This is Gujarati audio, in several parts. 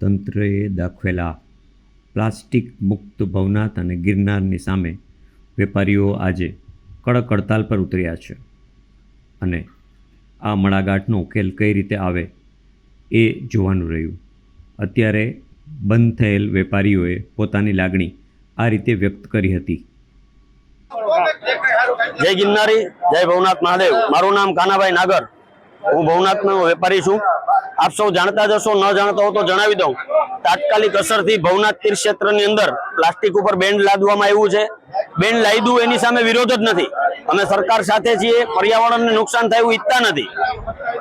તંત્રએ દાખવેલા પ્લાસ્ટિક મુક્ત ભવનાથ અને ગિરનારની સામે વેપારીઓ આજે કડક હડતાલ પર ઉતર્યા છે. અને આ મળાગાંઠનો ઉકેલ કઈ રીતે આવે એ જોવાનું રહ્યું. અત્યારે બંધ થયેલ વેપારીઓએ પોતાની લાગણી આ રીતે વ્યક્ત કરી હતી. જય ગિરનારી, જય ભવનાથ મહાદેવ. મારું નામ કાનાભાઈ નાગર. હું ભવનાથનો વેપારી છું. આપ સૌ જાણતા જ ન જાણતા હો તો જણાવી દઉં. તાત્કાલિક અસરથી ભવનાથ તીર્થ ક્ષેત્રની અંદર પ્લાસ્ટિક ઉપર બેન્ડ લાદવામાં આવ્યું છે. બેન્ડ લાદ્યું એની સામે વિરોધ જ નથી. અમે સરકાર સાથે છીએ, પર્યાવરણને નુકસાન થાય ઈચ્છતા નથી.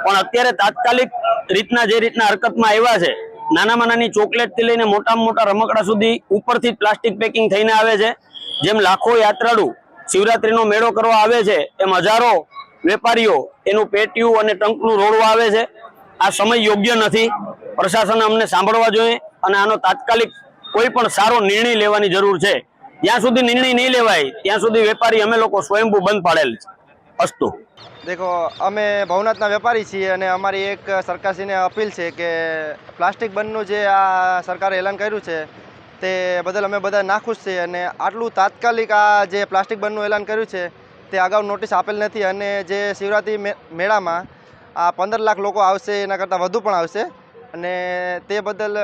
પણ અત્યારે તાત્કાલિક રીતના જે રીતના હરકતમાં આવ્યા છે, નાનામાં નાની ચોકલેટથી લઈને મોટામાં મોટા રમકડા સુધી ઉપરથી પ્લાસ્ટિક પેકિંગ થઈને આવે છે. જેમ લાખો યાત્રાળુ શિવરાત્રીનો મેળો કરવા આવે છે, એમ હજારો વેપારીઓ એનું પેટીયું અને ટંકનું રોડવા આવે છે. આ સમય યોગ્ય નથી. પ્રશાસન અમને સાંભળવા જોઈએ અને આનો તાત્કાલિક કોઈ પણ સારો નિર્ણય લેવાની જરૂર છે. જ્યાં સુધી નિર્ણય નહીં લેવાય, ત્યાં સુધી વેપારી અમે લોકો સ્વયંભૂ બંધ પાડેલ છે. અસ્તુ. દેખો, અમે ભવનાથના વેપારી છીએ અને અમારી એક સરકારશ્રીને અપીલ છે કે પ્લાસ્ટિક બંધનું જે આ સરકારે એલાન કર્યું છે, તે બદલ અમે બધા નાખુશ છીએ અને આટલું તાત્કાલિક આ જે પ્લાસ્ટિક બંધનું એલાન કર્યું છે તે અગાઉ નોટિસ આપેલ નથી અને જે શિવરાત્રિ મેળામાં આ પંદર લાખ લોકો આવશે એના કરતાં વધુ પણ આવશે. અને તે બદલ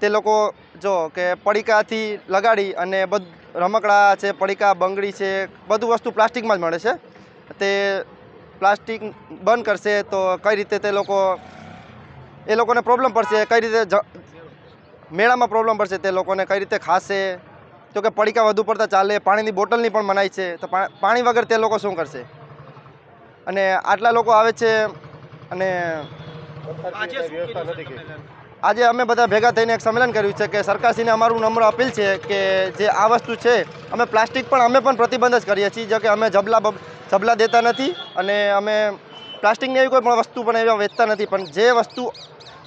તે લોકો જો કે પડીકાથી લગાડી અને બધ, રમકડા છે, પડીકા, બંગડી છે, બધું વસ્તુ પ્લાસ્ટિકમાં જ મળે છે. તે પ્લાસ્ટિક બંધ કરશે તો કઈ રીતે તે લોકો, એ લોકોને પ્રોબ્લેમ પડશે, કઈ રીતે મેળામાં પ્રોબ્લેમ પડશે તે લોકોને કઈ રીતે ખાશે? તો કે પડીકા વધુ પડતા ચાલે પાણીની બોટલની પણ મનાઈ છે. તો પાણી વગર તે લોકો શું કરશે? અને આટલા લોકો આવે છે અને આજે અમે બધા ભેગા થઈને એક સંમેલન કર્યું છે કે સરકારશ્રીને અમારું નમ્ર અપીલ છે કે જે આ વસ્તુ છે અમે પ્લાસ્ટિક પણ અમે પણ પ્રતિબંધ જ કરીએ છીએ. જો કે અમે જબલા જબલા દેતા નથી અને અમે પ્લાસ્ટિકની એવી કોઈ પણ વસ્તુ પણ એવા વેચતા નથી. પણ જે વસ્તુ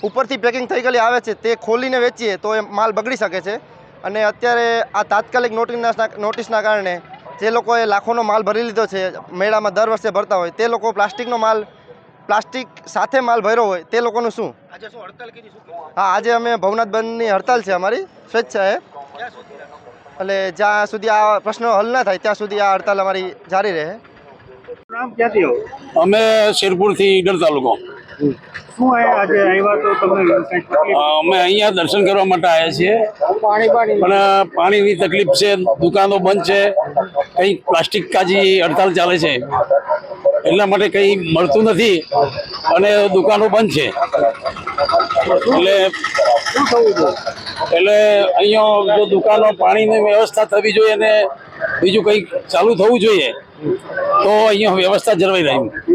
ઉપરથી પેકિંગ થઈ ગયેલી આવે છે તે ખોલીને વેચીએ તો એ માલ બગડી શકે છે. અને અત્યારે આ તાત્કાલિક નોટિસના નોટિસના કારણે જે લોકોએ લાખોનો માલ ભરી લીધો છે મેળામાં દર વર્ષે ભરતા હોય તે લોકો પ્લાસ્ટિકનો માલ પ્લાસ્ટિક સાથે માલ ભર્યો હોય તે લોકોનું શું? હા આજે અમે ભવનાથ બંધની હડતાલ છે અમારી સ્વેચ્છાએ એટલે જ્યાં સુધી આ પ્રશ્નો હલ ના થાય ત્યાં સુધી આ હડતાલ અમારી જારી રહે. અમે શેરપુરથી ઈડર તાલુકો. શું આ આજે? આવ્યા તો તમને અમે અહીંયા દર્શન કરવા માટે આવ્યા છીએ. પણ પાણીની તકલીફ છે દુકાનો બંધ છે કંઈ પ્લાસ્ટિક કાજી હડતાલ ચાલે છે. એટલા માટે કંઈ મળતું નથી અને દુકાનો બંધ છે. એટલે એટલે અહીંયા જો દુકાનો પાણીની વ્યવસ્થા થવી જોઈએ અને બીજું કંઈક ચાલુ થવું જોઈએ તો અહીંયા વ્યવસ્થા જળવાઈ રહી